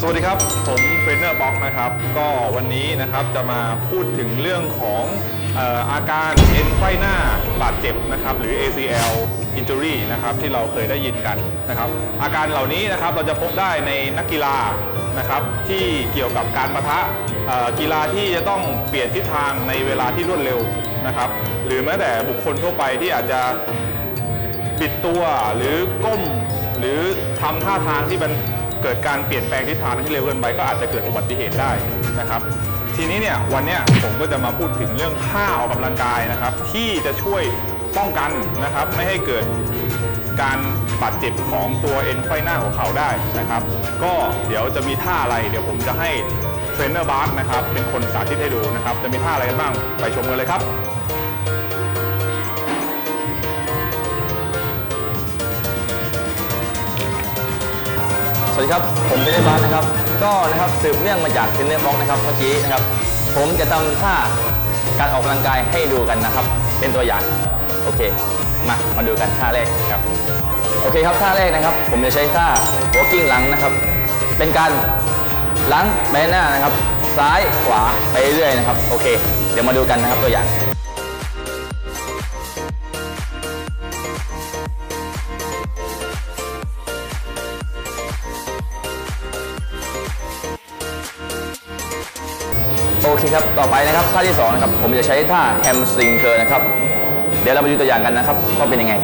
สวัสดีครับ ผมเทรนเนอร์บ็อกนะครับ ก็วันนี้นะครับจะมาพูดถึงเรื่องของอออาการเอ็นไขว้หน้าบาดเจ็บนะครับ หรือ ACL injury นะครับที่เราเคยได้ยินกันนะครับ อาการเหล่านี้นะครับเราจะพบได้ในนักกีฬานะครับที่เกี่ยวกับการประทะกีฬาที่จะต้องเปลี่ยนทิศทางในเวลาที่รวดเร็วนะครับ หรือแม้แต่บุคคลทั่วไปที่อาจจะบิดตัวหรือก้ม หรือทำท่าทางที่มัน เกิดการเปลี่ยนแปลงทิศทางที่เร็วเกินไปก็อาจจะเกิดอุบัติเหตุได้นะครับ ทีนี้เนี่ยวันนี้ผมก็จะมาพูดถึงเรื่องท่าออกกำลังกายนะครับ ที่จะช่วยป้องกันนะครับ ไม่ให้เกิดการบาดเจ็บของตัวเอ็นไขว้หน้าของเขาได้นะครับ ก็เดี๋ยวจะมีท่าอะไรเดี๋ยวผมจะให้เทรนเนอร์บาสนะครับเป็นคนสาธิตให้ดูนะครับ จะมีท่าอะไรกันบ้างไปชมกันเลยครับ สวัสดีครับ ผมเป็นเนบาสนะครับ ก็นะครับสืบเนื่องมาจากเทรนเนอร์บล็อกนะครับเมื่อกี้นะครับ ผมจะทำท่าการออกกำลังกายให้ดูกันนะครับ เป็นตัวอย่าง โอเค มา มาดูกันท่าแรกครับ โอเคครับท่าแรกนะครับ ผมจะใช้ท่า walking หลังนะครับ เป็นการหลังไปหน้านะครับ ซ้ายขวาไปเรื่อยนะครับ โอเค เดี๋ยวมาดูกันนะครับตัวอย่าง โอเคครับ ต่อไปนะครับท่าที่สองนะครับผมจะใช้ท่าแฮมสตริงเกอร์นะครับ เดี๋ยวเรามาดูตัวอย่างกันนะครับว่าเป็นยังไง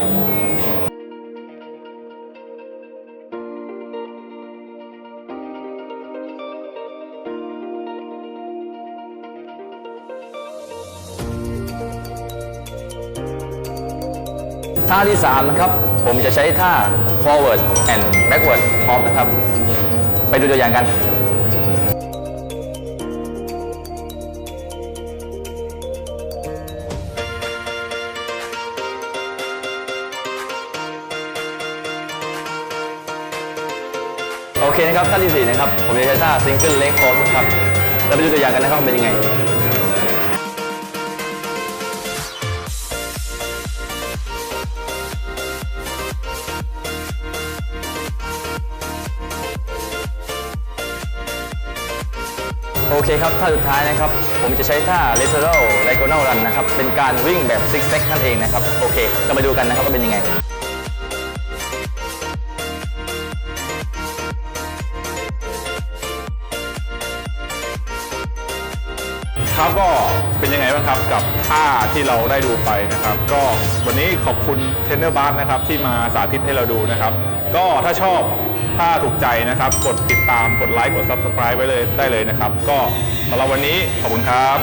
ท่าที่สามนะครับผมจะใช้ท่า forward and backward hop นะครับ ไปดูตัวอย่างกัน โอเคนะครับท่าที่สี่นะครับ ผมจะใช้ท่า single leg hop นะครับเราไปดูตัวอย่างกันนะครับเป็นยังไงโอเคครับท่าสุดท้ายนะครับ ผมจะใช้ท่า lateral diagonal run นะครับ เป็นการวิ่งแบบ zig zag นั่นเองนะครับ โอเค เรามาดูกันนะครับว่าเป็นยังไง ครับก็เป็นยังไงบ้างครับกับท่าที่เราได้ดูไปนะครับ ก็วันนี้ขอบคุณเทรนเนอร์บาสนะครับที่มาสาธิตให้เราดูนะครับ ก็ถ้าชอบถ้าถูกใจนะครับ กดติดตามกดไลค์กด Subscribe ไว้เลยได้เลยนะครับ ก็สำหรับวันนี้ขอบคุณครับ